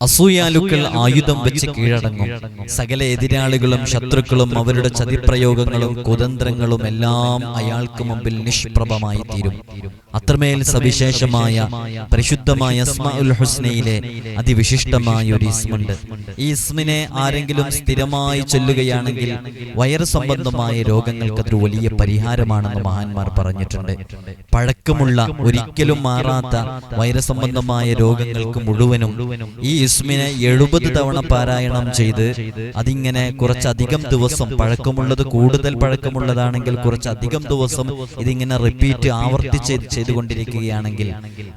അസൂയാലുക്കൾ ആയുധം വെച്ച് കീഴടങ്ങും. സകല എതിരാളികളും ശത്രുക്കളും അവരുടെ ചതിപ്രയോഗങ്ങളും കുതന്ത്രങ്ങളും എല്ലാം അയാൾക്ക് മുമ്പിൽ നിഷ്പ്രഭമായി തീരും. അത്രമേൽ സവിശേഷമായ പരിശുദ്ധമായ ഇസ്മാഉൽ ഹുസ്നയിലെ അതിവിശിഷ്ടമായ ഒരു ഇസ്മുണ്ട്. ഈ ഇസ്മിനെ ആരെങ്കിലും സ്ഥിരമായി ചൊല്ലുകയാണെങ്കിൽ വയറ് സംബന്ധമായ രോഗങ്ങൾക്ക് അതൊരു വലിയ പരിഹാരമാണെന്ന് മഹാന്മാർ പറഞ്ഞിട്ടുണ്ട്. പഴക്കമുള്ള ഒരിക്കലും മാറാത്ത വൈറസ് സംബന്ധമായ രോഗങ്ങൾക്ക് മുഴുവനും ഈ ഇസ്മിനെ എഴുപത് തവണ പാരായണം ചെയ്ത് അതിങ്ങനെ കുറച്ചധികം ദിവസം പഴക്കമുള്ളത് കൂടുതൽ പഴക്കമുള്ളതാണെങ്കിൽ കുറച്ചധികം ദിവസം ഇതിങ്ങനെ റിപ്പീറ്റ് ആവർത്തിച്ച് ചെയ്തുകൊണ്ടിരിക്കുകയാണെങ്കിൽ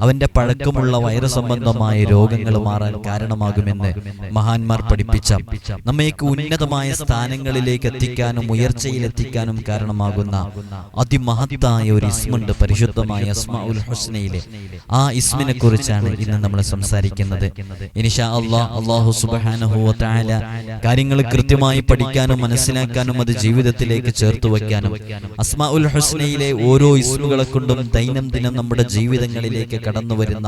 അവന്റെ പഴക്കമുള്ള വൈറസ് സംബന്ധമായ രോഗങ്ങൾ മാറാൻ കാരണമാകുമെന്ന് മഹാന്മാർ പഠിപ്പിച്ച. നമ്മയ്ക്ക് ഉന്നതമായ സ്ഥാനങ്ങളിലേക്ക് എത്തിക്കാനും ഉയർച്ചയിൽ എത്തിക്കാനും കാരണമാകുന്ന അതിമഹത്തായ ഒരു ഇസ്മുണ്ട് പരിശുദ്ധമായ അസ്മാ ഉൽ ഹുസ്നയിലെ. ആ ഇസ്മിനെ കുറിച്ചാണ് ഇന്ന് നമ്മൾ സംസാരിക്കുന്നത്. ഇനിഷാ അള്ളാഹ് അള്ളാഹു സുബാനഹു താല കാര്യങ്ങൾ കൃത്യമായി പഠിക്കാനും മനസ്സിലാക്കാനും അത് ജീവിതത്തിലേക്ക് ചേർത്ത് വയ്ക്കാനും അസ്മാ ഉൽ ഹുസ്നയിലെ ഓരോ ഇസ്മുകളെ കൊണ്ടും ദൈനംദിനം നമ്മുടെ ജീവിതങ്ങളിലേക്ക് കടന്നു വരുന്ന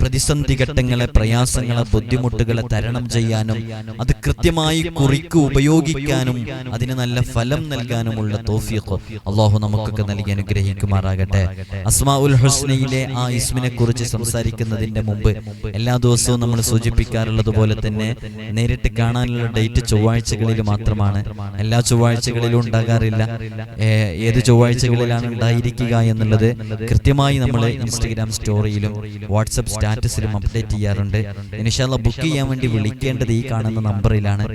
പ്രതിസന്ധി ഘട്ടങ്ങളെ പ്രയാസങ്ങളെ ബുദ്ധിമുട്ടുകളെ തരണം ചെയ്യാനും അത് കൃത്യമായി കുറിക്ക് ഉപയോഗിക്കാനും അതിന് നല്ല ഫലം നൽകാനുമുള്ള തോഫിയൊക്കെ അള്ളാഹു നമുക്കൊക്കെ നൽകി അനുഗ്രഹിക്കുമാറാകട്ടെ. അസ്മാ ഉൽ ഹുസ്നയിലെ ആ ഇസ്മിനെ കുറിച്ച് സംസാരിക്കുന്നതിന്റെ മുമ്പ് എല്ലാ ദിവസവും നമ്മൾ സൂചിപ്പിക്കാറുള്ളത് പോലെ തന്നെ നേരിട്ട് കാണാനുള്ള ഡേറ്റ് ചൊവ്വാഴ്ചകളിൽ മാത്രമാണ്. എല്ലാ ചൊവ്വാഴ്ചകളിലും ഉണ്ടാകാറില്ല. ഏത് ചൊവ്വാഴ്ചകളിലാണ് ഉണ്ടായിരിക്കുക എന്നുള്ളത് കൃത്യമായി നമ്മൾ ഇൻസ്റ്റഗ്രാം സ്റ്റോറിയിലും വാട്സപ്പ് സ്റ്റാറ്റസിലും അപ്ഡേറ്റ് ചെയ്യാറുണ്ട്. ഇനിഷാല്ല ബുക്ക് ചെയ്യാൻ വേണ്ടി വിളിക്കേണ്ടത് ഈ കാണുന്ന നമ്പറിലാണ്.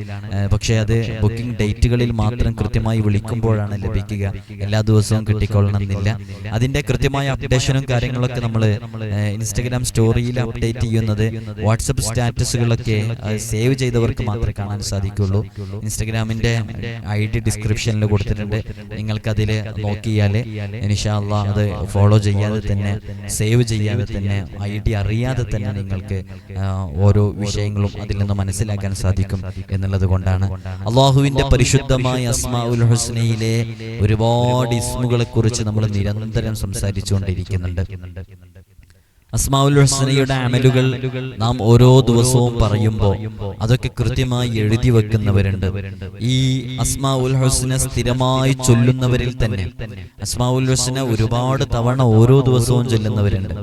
പക്ഷേ അത് ബുക്കിംഗ് ഡേറ്റുകളിൽ മാത്രം കൃത്യമായി വിളിക്കുമ്പോഴാണ് ലഭിക്കുക. എല്ലാ ദിവസവും കിട്ടിക്കൊള്ളണമെന്നില്ല. അതിന്റെ കൃത്യമായ അപ്ഡേഷനും കാര്യങ്ങളൊക്കെ നമ്മൾ ഇൻസ്റ്റഗ്രാം സ്റ്റോറിയിൽ അപ്ഡേറ്റ് ചെയ്യുന്നത് വാട്സപ്പ് സ്റ്റാറ്റസുകളൊക്കെ സേവ് ചെയ്തവർക്ക് മാത്രമേ കാണാൻ സാധിക്കുള്ളൂ. ഇൻസ്റ്റഗ്രാമിന്റെ ഐ ഡി ഡിസ്ക്രിപ്ഷനിൽ കൊടുത്തിട്ടുണ്ട്. നിങ്ങൾക്ക് അതിൽ നോക്കിയാൽ ഇൻഷാല്ല അത് ഫോളോ ചെയ്യാതെ തന്നെ സേവ് ചെയ്യാതെ തന്നെ ഐ ഡി അറിയാതെ തന്നെ നിങ്ങൾക്ക് ഓരോ വിഷയങ്ങളും അതിൽ നിന്ന് മനസ്സിലാക്കാൻ സാധിക്കും എന്നുള്ളത് കൊണ്ടാണ്. അള്ളാഹുവിന്റെ പരിശുദ്ധമായ അസ്മാഉൽ ഹുസ്നയിലെ ഒരുപാട് ഇസ്മുകളെ കുറിച്ച് നമ്മൾ നിരന്തരം സംസാരിച്ചുകൊണ്ടിരിക്കുന്നുണ്ട്. അസ്മാഉൽ ഹുസ്നയുടെ അമലുകൾ നാം ഓരോ ദിവസവും പറയുമ്പോൾ അതൊക്കെ കൃത്യമായി എഴുതി വെക്കുന്നവരുണ്ട്. ഈ അസ്മാവുൽ ഹുസ്ന സ്ഥിരമായി ചൊല്ലുന്നവരിൽ തന്നെ. അസ്മാവുൽ ഹുസ്ന ഒരുപാട് തവണ ഓരോ ദിവസവും ചൊല്ലുന്നവരുണ്ട്.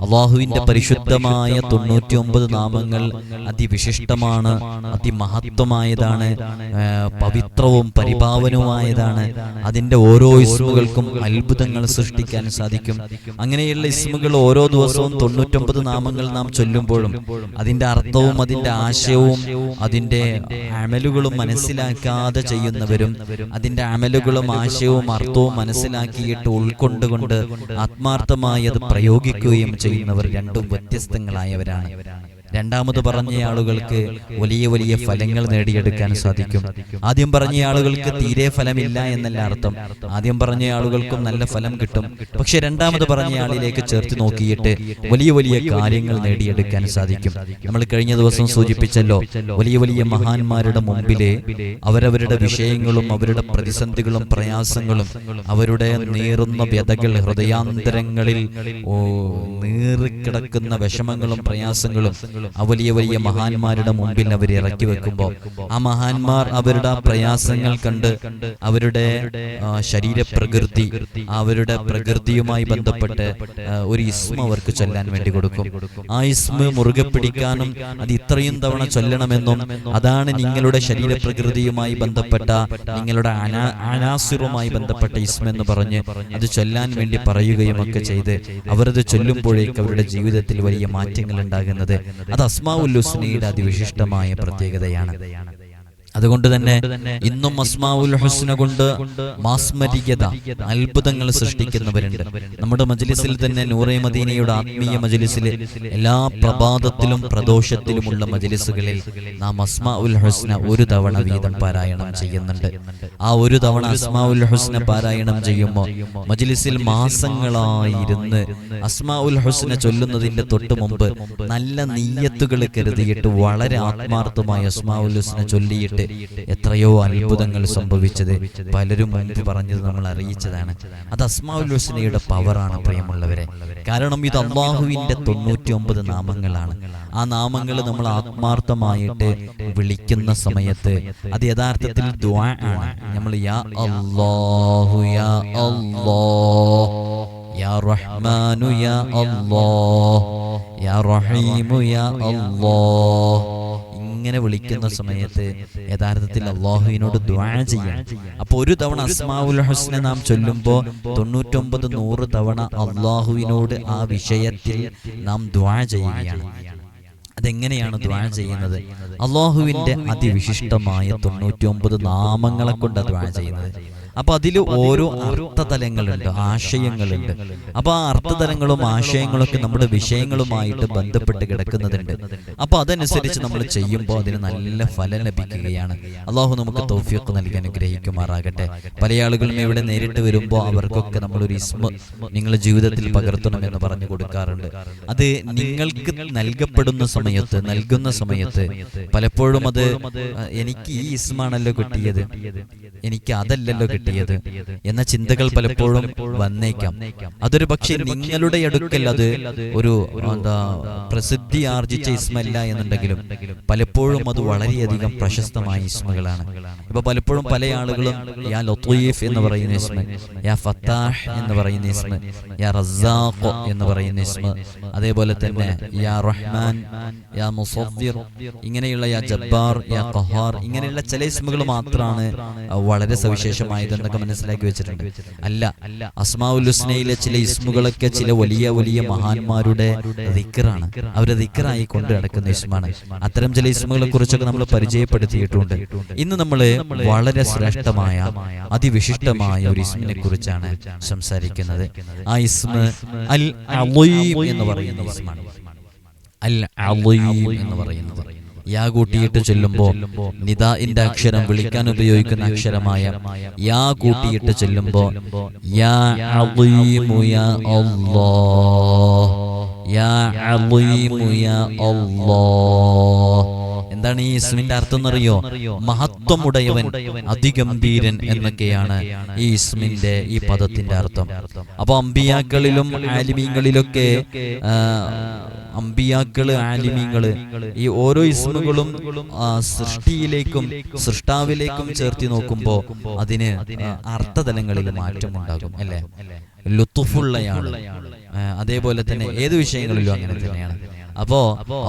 അള്ളാഹുവിന്റെ പരിശുദ്ധമായ തൊണ്ണൂറ്റി ഒമ്പത് നാമങ്ങൾ അതിവിശിഷ്ടമാണ് അതിമഹത്വമായതാണ് പവിത്രവും പരിപാവനവുമായതാണ് അതിന്റെ ഓരോ ഇസ്മുകൾക്കും അത്ഭുതങ്ങൾ സൃഷ്ടിക്കാൻ സാധിക്കും. അങ്ങനെയുള്ള ഇസ്മുകൾ ഓരോ ദിവസവും തൊണ്ണൂറ്റൊമ്പത് നാമങ്ങൾ നാം ചൊല്ലുമ്പോഴും അതിന്റെ അർത്ഥവും അതിന്റെ ആശയവും അതിന്റെ അമലുകളും മനസ്സിലാക്കാതെ ചെയ്യുന്നവരും അതിന്റെ അമലുകളും ആശയവും അർത്ഥവും മനസ്സിലാക്കിയിട്ട് ഉൾക്കൊണ്ടുകൊണ്ട് ആത്മാർത്ഥമായി അത് പ്രയോഗിക്കുകയും ചെയ്യുന്നവർ രണ്ടും വ്യത്യസ്തങ്ങളായവരാണ്. രണ്ടാമത് പറഞ്ഞ ആളുകൾക്ക് വലിയ വലിയ ഫലങ്ങൾ നേടിയെടുക്കാൻ സാധിക്കും. ആദ്യം പറഞ്ഞ ആളുകൾക്ക് തീരെ ഫലമില്ല എന്നല്ല അർത്ഥം. ആദ്യം പറഞ്ഞ ആളുകൾക്കും നല്ല ഫലം കിട്ടും. പക്ഷെ രണ്ടാമത് പറഞ്ഞ ആളിലേക്ക് ചേർത്ത് നോക്കിയിട്ട് വലിയ വലിയ കാര്യങ്ങൾ നേടിയെടുക്കാൻ സാധിക്കും. നമ്മൾ കഴിഞ്ഞ ദിവസം സൂചിപ്പിച്ചല്ലോ വലിയ വലിയ മഹാന്മാരുടെ മുമ്പിലെ അവരവരുടെ വിഷയങ്ങളും അവരുടെ പ്രതിസന്ധികളും പ്രയാസങ്ങളും അവരുടെ നീറുന്ന വ്യതകൾ ഹൃദയാന്തരങ്ങളിൽ ഓ നീറിക്കിടക്കുന്ന വിഷമങ്ങളും പ്രയാസങ്ങളും ആ വലിയ വലിയ മഹാന്മാരുടെ മുമ്പിൽ അവർ ഇറക്കി വെക്കുമ്പോൾ ആ മഹാന്മാർ അവരുടെ പ്രയാസങ്ങൾ കണ്ട് അവരുടെ ശരീരപ്രകൃതി അവരുടെ പ്രകൃതിയുമായി ബന്ധപ്പെട്ട് ഒരു ഇസ്മ അവർക്ക് ചൊല്ലാൻ വേണ്ടി കൊടുക്കും. ആ ഇസ്മ മുറുകെ പിടിക്കാനും അത് ഇത്രയും തവണ ചൊല്ലണമെന്നും അതാണ് നിങ്ങളുടെ ശരീരപ്രകൃതിയുമായി ബന്ധപ്പെട്ട നിങ്ങളുടെ അനാസുരവുമായി അനാസുറുമായി ബന്ധപ്പെട്ട ഇസ്മ എന്ന് പറഞ്ഞ് അത് ചൊല്ലാൻ വേണ്ടി പറയുകയും ഒക്കെ ചെയ്ത് അവരത് ചൊല്ലുമ്പോഴേക്ക് അവരുടെ ജീവിതത്തിൽ വലിയ മാറ്റങ്ങൾ ഉണ്ടാകുന്നത് അത് അസ്മാ ഉല്ലുസ്നയുടെ അതിവിശിഷ്ടമായ പ്രത്യേകതയാണ്. അതുകൊണ്ട് തന്നെ ഇന്നും അസ്മാഉൽ ഹുസ്ന കൊണ്ട് മാസ്മരികത അത്ഭുതങ്ങൾ സൃഷ്ടിക്കുന്നവരുണ്ട്. നമ്മുടെ മജ്ലിസിൽ തന്നെ നൂറെ മദീനയുടെ ആത്മീയ മജ്ലിസിൽ എല്ലാ പ്രഭാതത്തിലും പ്രദോഷത്തിലുമുള്ള മജ്ലിസുകളിൽ നാം അസ്മാഉൽ ഹുസ്ന ഒരു തവണ വീതം പാരായണം ചെയ്യുന്നുണ്ട്. ആ ഒരു തവണ അസ്മാഉൽ ഹുസ്ന പാരായണം ചെയ്യുമ്പോൾ മജ്ലിസിൽ മാസങ്ങളായിരുന്ന് അസ്മാഉൽ ഹുസ്ന ചൊല്ലുന്നതിന്റെ തൊട്ട് മുമ്പ് നല്ല നീയത്തുകൾ കരുതിയിട്ട് വളരെ ആത്മാർത്ഥമായി അസ്മാഉൽ ഹുസ്ന ചൊല്ലിയിട്ട് ചൊല്ലിയിട്ട് എത്രയോ അത്ഭുതങ്ങൾ സംഭവിച്ചത്. പലരും മുൻപ് പറഞ്ഞത് നമ്മൾ അറിയിച്ചതാണ്. അത് അസ്മാഉൽ ഹുസ്നയുടെ പവറാണ് പ്രിയമുള്ളവരെ. കാരണം ഇത് അള്ളാഹുവിന്റെ തൊണ്ണൂറ്റി ഒമ്പത് നാമങ്ങളാണ്. ആ നാമങ്ങൾ നമ്മൾ ആത്മാർത്ഥമായിട്ട് വിളിക്കുന്ന സമയത്ത് അത് യഥാർത്ഥത്തിൽ ആണ്. നമ്മൾ യാ അല്ലാഹു യാ അല്ലാഹ് യാ റഹ്മാനു യാ അല്ലാഹ് യാ റഹീമു യാ അല്ലാഹ്. ഇങ്ങനെ വിളിക്കുന്ന സമയത്ത് യഥാർത്ഥത്തിൽ അള്ളാഹുവിനോട് ദ്വാ ചെയ്യാം അപ്പൊ ഒരു തവണ അസ്മാവുൽ ഹുസ്ന നാം ചൊല്ലുമ്പോൾ തൊണ്ണൂറ്റൊമ്പത് നൂറ് തവണ അള്ളാഹുവിനോട് ആ വിഷയത്തിൽ നാം ദ്വാ ചെയ്യുകയാണ്. അതെങ്ങനെയാണ് ദ്വാ ചെയ്യുന്നത്? അള്ളാഹുവിന്റെ അതിവിശിഷ്ടമായ തൊണ്ണൂറ്റി ഒമ്പത് നാമങ്ങളെ കൊണ്ട് ദ്വാ ചെയ്യുന്നത്. അപ്പൊ അതിൽ ഓരോ അർത്ഥതലങ്ങളുണ്ട് ആശയങ്ങളുണ്ട്. അപ്പൊ ആ അർത്ഥതലങ്ങളും ആശയങ്ങളും ഒക്കെ നമ്മുടെ വിഷയങ്ങളുമായിട്ട് ബന്ധപ്പെട്ട് കിടക്കുന്നതുണ്ട് അപ്പൊ അതനുസരിച്ച് നമ്മൾ ചെയ്യുമ്പോൾ അതിന് നല്ല ഫലം ലഭിക്കുകയാണ്. അള്ളാഹു നമുക്ക് തൗഫീഖ് നൽകി അനുഗ്രഹിക്കുമാറാകട്ടെ. പല ആളുകളും ഇവിടെ നേരിട്ട് വരുമ്പോൾ അവർക്കൊക്കെ നമ്മളൊരു ഇസ്മ നിങ്ങളുടെ ജീവിതത്തിൽ പകർത്തണം എന്ന് പറഞ്ഞു കൊടുക്കാറുണ്ട്. അത് നിങ്ങൾക്ക് നൽകപ്പെടുന്ന സമയത്ത് നൽകുന്ന സമയത്ത് പലപ്പോഴും അത് എനിക്ക് ഈ ഇസ്മാണല്ലോ കിട്ടിയത്. എനിക്ക് അതല്ലല്ലോ കിട്ടിയത് എന്ന ചിന്തകൾ പലപ്പോഴും വന്നേക്കാം. അതൊരു പക്ഷേ നിങ്ങളുടെ അടുക്കൽ അത് ഒരു എന്താ പ്രസിദ്ധി ആർജിച്ച ഇസ്മല്ല എന്നുണ്ടെങ്കിലും പലപ്പോഴും അത് വളരെയധികം പ്രശസ്തമായ ഇസ്മകളാണ്. ഇപ്പൊ പലപ്പോഴും പല ആളുകളും യാ ലൊത്തീഫ് എന്ന് പറയുന്ന ഇസ്മ യാ ഫത്താഹ് എന്ന് പറയുന്ന ഇസ്മ യാ റസാഖ് എന്ന് പറയുന്ന ഇസ്മ അതേപോലെ തന്നെ യാ റഹ്മാൻ യാ മുസദ്ദിർ ഇങ്ങനെയുള്ള യാ ജബ്ബാർ യാ ഖഹാർ ഇങ്ങനെയുള്ള ചില ഇസ്മുകൾ മാത്രമാണ് വളരെ സവിശേഷമായത് എന്നൊക്കെ മനസ്സിലാക്കി വെച്ചിട്ടുണ്ട്. അല്ല അസ്മാഉൽ ഹുസ്നയിലെ ചില ഇസ്മുകളൊക്കെ ചില വലിയ വലിയ മഹാന്മാരുടെ റിക്കറാണ് അവരെ റിക്കറായി കൊണ്ട് നടക്കുന്ന ഇസ്മാണ്. അത്തരം ചില ഇസ്മുകളെ കുറിച്ചൊക്കെ നമ്മൾ പരിചയപ്പെടുത്തിയിട്ടുണ്ട്. ഇന്ന് നമ്മൾ വളരെ ശ്രേഷ്ഠമായ അതിവിശിഷ്ടമായ ഒരു ഇസ്മിനെ കുറിച്ചാണ് സംസാരിക്കുന്നത്. ആ ഇസ്മ അൽ എന്ന് പറയുന്ന ഇസ്മാണ്. അൽ എന്ന് പറയുന്നത്. യാ കൂട്ടിയിട്ട് ചൊല്ലുമ്പോൾ നിദാഇന്റെ അക്ഷരം വിളിക്കാൻ ഉപയോഗിക്കുന്ന അക്ഷരമായ യാ കൂട്ടിയിട്ട് ചെല്ലുമ്പോ യാ യാ അല്ലാഹ് യാ യാ എന്താണ് ഈ ഇസ്മിന്റെ അർത്ഥം എന്നറിയോ മഹത്വമുടയവൻ അതിഗംഭീരൻ എന്നൊക്കെയാണ് ഈ ഇസ്മിന്റെ ഈ പദത്തിന്റെ അർത്ഥം. അപ്പൊ അമ്പിയാക്കളിലും ആലിമീങ്ങളിലൊക്കെ അമ്പിയാക്കൾ ആലിമീങ്ങൾ ഈ ഓരോ ഇസ്മുകളും സൃഷ്ടിയിലേക്കും സൃഷ്ടാവിലേക്കും ചേർത്തി നോക്കുമ്പോ അതിന് അർത്ഥതലങ്ങളിൽ അർത്ഥതലങ്ങളിൽ മാറ്റമുണ്ടാകും അല്ലെ? ലുത്തുഫുള്ളയാണ്. അതേപോലെ തന്നെ ഏത് വിഷയങ്ങളിലും അങ്ങനെ തന്നെയാണ്. അപ്പോ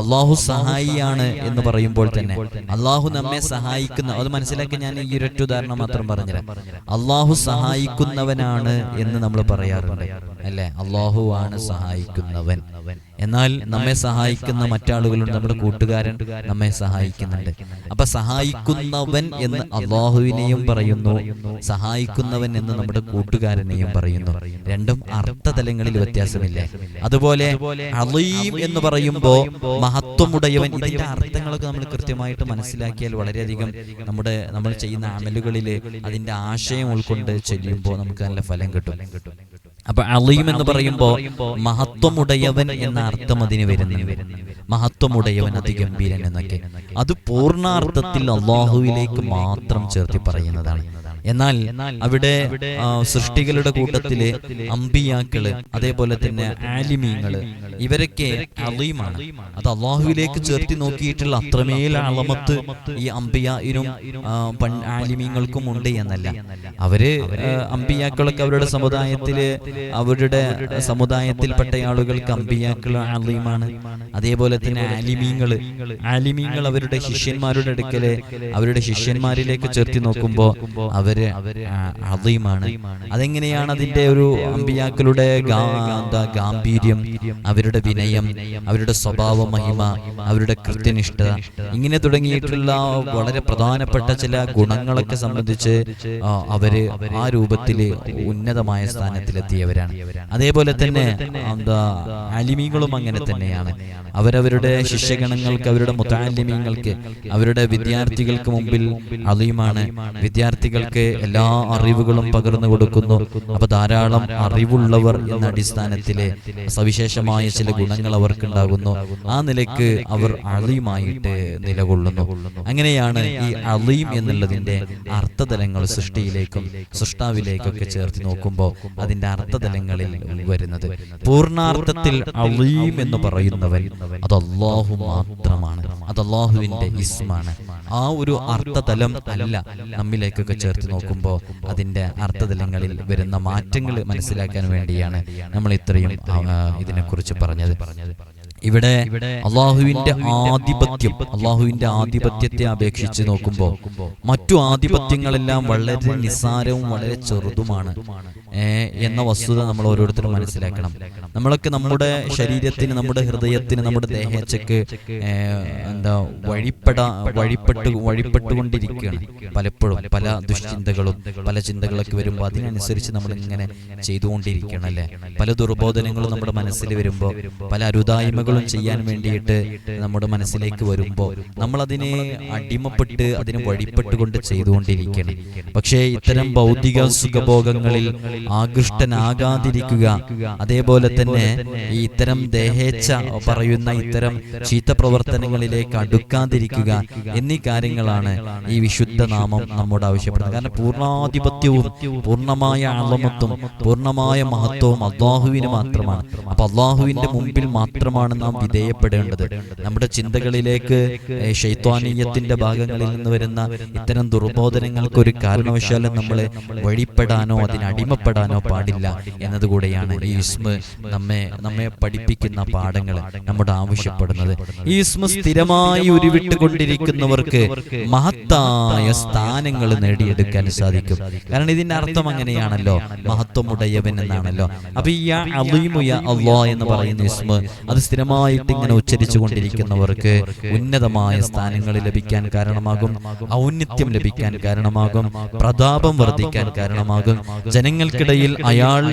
അള്ളാഹു സഹായിയാണ് എന്ന് പറയുമ്പോൾ തന്നെ. അള്ളാഹു നമ്മെ സഹായിക്കുന്ന അത് മനസ്സിലാക്കി ഞാൻ ഈ ഒരൊറ്റ ഉദാഹരണം മാത്രം പറഞ്ഞുതരാം. അള്ളാഹു സഹായിക്കുന്നവനാണ് എന്ന് നമ്മൾ പറയാറുണ്ട്. അല്ലെ അള്ളാഹു ആണ് സഹായിക്കുന്നവൻ. എന്നാൽ നമ്മെ സഹായിക്കുന്ന മറ്റാളുകളുണ്ട് നമ്മുടെ കൂട്ടുകാരൻ നമ്മെ സഹായിക്കുന്നുണ്ട്. അപ്പൊ സഹായിക്കുന്നവൻ എന്ന് അള്ളാഹുവിനെയും പറയുന്നു സഹായിക്കുന്നവൻ എന്ന് നമ്മുടെ കൂട്ടുകാരനെയും പറയുന്നു. രണ്ടും അർത്ഥതലങ്ങളിൽ വ്യത്യാസമില്ലേ. അതുപോലെ അളീം എന്ന് പറയുമ്പോ മഹത്വമുടയവൻ ഇതിന്റെ അർത്ഥങ്ങളൊക്കെ നമ്മൾ കൃത്യമായിട്ട് മനസ്സിലാക്കിയാൽ വളരെയധികം നമ്മുടെ നമ്മൾ ചെയ്യുന്ന അമലുകളിൽ അതിന്റെ ആശയം ഉൾക്കൊണ്ട് ചെല്ലുമ്പോൾ നമുക്ക് നല്ല ഫലം കിട്ടും. അപ്പൊ അലീം എന്ന് പറയുമ്പോ മഹത്വമുടയവൻ എന്ന അർത്ഥം അതിന് വരുന്നുണ്ട്. മഹത്വമുടയവൻ അതിഗംഭീരൻ എന്നൊക്കെ. അത് പൂർണാർത്ഥത്തിൽ അള്ളാഹുവിലേക്ക് മാത്രം ചേർത്തി പറയുന്നതാണ്. എന്നാൽ അവിടെ സൃഷ്ടികളുടെ കൂട്ടത്തിൽ അമ്പിയാക്കൾ അതേപോലെ തന്നെ ആലിമീങ്ങൾ ഇവരൊക്കെ അറിയുമാണ് അത് അള്ളാഹുവിലേക്ക് ചേർത്തി നോക്കിയിട്ടുള്ള അത്രമേൽ അളമത്ത് ഈ അമ്പിയും ആലിമീങ്ങൾക്കും ഉണ്ട് എന്നല്ല. അവർ അമ്പിയാക്കളൊക്കെ അവരുടെ സമുദായത്തിൽ അവരുടെ സമുദായത്തിൽപ്പെട്ട ആളുകൾക്ക് അമ്പിയാക്കൾ അലീമാണ്. അതേപോലെ തന്നെ ആലിമീങ്ങൾ. ആലിമീങ്ങൾ അവരുടെ ശിഷ്യന്മാരുടെ അടുക്കൽ അവരുടെ ശിഷ്യന്മാരിലേക്ക് ചേർത്തി നോക്കുമ്പോ അവർ അതീമാണ് അതെങ്ങനെയാണ് അതിന്റെ ഒരു അമ്പിയാക്കളുടെ ഗാംഭീര്യം അവരുടെ വിനയം അവരുടെ സ്വഭാവ മഹിമ അവരുടെ കൃത്യനിഷ്ഠ ഇങ്ങനെ തുടങ്ങിയിട്ടുള്ള വളരെ പ്രധാനപ്പെട്ട ചില ഗുണങ്ങളൊക്കെ സംബന്ധിച്ച് അവർ ആ രൂപത്തിൽ ഉന്നതമായ സ്ഥാനത്തിലെത്തിയവരാണ്. അതേപോലെ തന്നെ എന്താ അലിമികളും അങ്ങനെ തന്നെയാണ്. അവരവരുടെ ശിഷ്യഗണങ്ങൾക്ക് അവരുടെ മുത്താലിമീങ്ങൾക്ക് അവരുടെ വിദ്യാർത്ഥികൾക്ക് മുമ്പിൽ അലീമാണ്. വിദ്യാർത്ഥികൾക്ക് കുട്ടികൾക്ക് എല്ലാ അറിവുകളും പകർന്നു കൊടുക്കുന്നു. അപ്പൊ ധാരാളം അറിവുള്ളവർ എന്ന അടിസ്ഥാനത്തിൽ സവിശേഷമായ ചില ഗുണങ്ങൾ അവർക്കുണ്ടാകുന്നു. ആ നിലയ്ക്ക് അവർ അളിയുമായിട്ട് നിലകൊള്ളുന്നു. അങ്ങനെയാണ് ഈ അളിയും എന്നുള്ളതിന്റെ അർത്ഥതലങ്ങൾ സൃഷ്ടിയിലേക്കും സൃഷ്ടാവിലേക്കൊക്കെ ചേർത്ത് നോക്കുമ്പോൾ അതിന്റെ അർത്ഥതലങ്ങളിൽ വരുന്നത്. പൂർണാർത്ഥത്തിൽ അളിയും എന്ന് പറയുന്നവൻ അത് അള്ളാഹു മാത്രമാണ്. അത് അള്ളാഹുവിന്റെ ഇസ്മാണ്. ആ ഒരു അർത്ഥതലം അല്ല നമ്മിലേക്കൊക്കെ ചേർത്ത് നോക്കുമ്പോൾ അതിന്റെ അർത്ഥതലങ്ങളിൽ വരുന്ന മാറ്റങ്ങൾ മനസ്സിലാക്കാൻ വേണ്ടിയാണ് നമ്മൾ ഇത്രയും ഇതിനെക്കുറിച്ച് ഇതിനെക്കുറിച്ച് പറഞ്ഞത്. ഇവിടെ അള്ളാഹുവിന്റെ ആധിപത്യം അള്ളാഹുവിന്റെ ആധിപത്യത്തെ അപേക്ഷിച്ച് നോക്കുമ്പോൾ മറ്റു ആധിപത്യങ്ങളെല്ലാം വളരെ നിസ്സാരവും വളരെ ചെറുതുമാണ്. എന്ന വസ്തുത നമ്മൾ ഓരോരുത്തരും മനസ്സിലാക്കണം. നമ്മളൊക്കെ നമ്മുടെ ശരീരത്തിന് നമ്മുടെ ഹൃദയത്തിന് നമ്മുടെ ദേഹച്ചക്ക് എന്താ വഴിപ്പെടാ വഴിപ്പെട്ട് വഴിപ്പെട്ടുകൊണ്ടിരിക്കുകയാണ്. പലപ്പോഴും പല ദുഷ്ചിന്തകളും പല ചിന്തകളൊക്കെ വരുമ്പോൾ അതിനനുസരിച്ച് നമ്മൾ ഇങ്ങനെ ചെയ്തുകൊണ്ടിരിക്കണം അല്ലേ? പല ദുർബോധനങ്ങളും നമ്മുടെ മനസ്സിൽ വരുമ്പോൾ പല അരുതായ്മകളും ചെയ്യാൻ വേണ്ടിയിട്ട് നമ്മുടെ മനസ്സിലേക്ക് വരുമ്പോൾ നമ്മൾ അതിനെ അടിമപ്പെട്ട് അതിന് വഴിപ്പെട്ടുകൊണ്ട് ചെയ്തുകൊണ്ടിരിക്കണം പക്ഷേ ഇത്തരം ഭൗതിക സുഖഭോഗങ്ങളിൽ ആകൃഷ്ടനാകാതിരിക്കുക അതേപോലെ തന്നെ ഈ ഇത്തരം ദേഹേച്ഛ പറയുന്ന ഇത്തരം ചീത്ത പ്രവർത്തനങ്ങളിലേക്ക് അടുക്കാതിരിക്കുക എന്നീ കാര്യങ്ങളാണ് ഈ വിശുദ്ധ നാമം നമ്മോട് ആവശ്യപ്പെടുന്നത്. കാരണം പൂർണാധിപത്യവും പൂർണമായ അളമത്വം പൂർണമായ മഹത്വവും അള്ളാഹുവിന് മാത്രമാണ്. അപ്പൊ അള്ളാഹുവിന്റെ മുമ്പിൽ മാത്രമാണ് നാം വിധേയപ്പെടേണ്ടത്. നമ്മുടെ ചിന്തകളിലേക്ക് ശൈത്വാനീയത്തിന്റെ ഭാഗങ്ങളിൽ നിന്ന് വരുന്ന ഇത്തരം ദുർബോധനങ്ങൾക്ക് ഒരു കാരണവശാലും നമ്മൾ വഴിപ്പെടാനോ അതിനടിമപ്പെടാനോ പാടില്ല എന്നതുകൂടെയാണ് ഈ ഇസ്മ നമ്മെ നമ്മെ പഠിപ്പിക്കുന്ന പാഠങ്ങൾ നമ്മുടെ ആവശ്യപ്പെടുന്നത്. ഈ ഇസ്മ സ്ഥിരമായി ഉരുവിട്ടുകൊണ്ടിരിക്കുന്നവർക്ക് മഹത്തായ സ്ഥാനങ്ങൾ നേടിയെടുക്കാൻ സാധിക്കും. കാരണം ഇതിന്റെ അർത്ഥം അങ്ങനെയാണല്ലോ. മഹത്വമുടയവൻ എന്നാണല്ലോ. അപ്പൊ ഈ അള്ളാ എന്ന് പറയുന്ന ഇസ്മ അത് സ്ഥിരമായിട്ട് ഇങ്ങനെ ഉച്ചരിച്ചു കൊണ്ടിരിക്കുന്നവർക്ക് ഉന്നതമായ സ്ഥാനങ്ങൾ ലഭിക്കാൻ കാരണമാകും ഔന്നിത്യം ലഭിക്കാൻ കാരണമാകും പ്രതാപം വർദ്ധിക്കാൻ കാരണമാകും. ജനങ്ങൾക്കിടയിൽ അയാൾ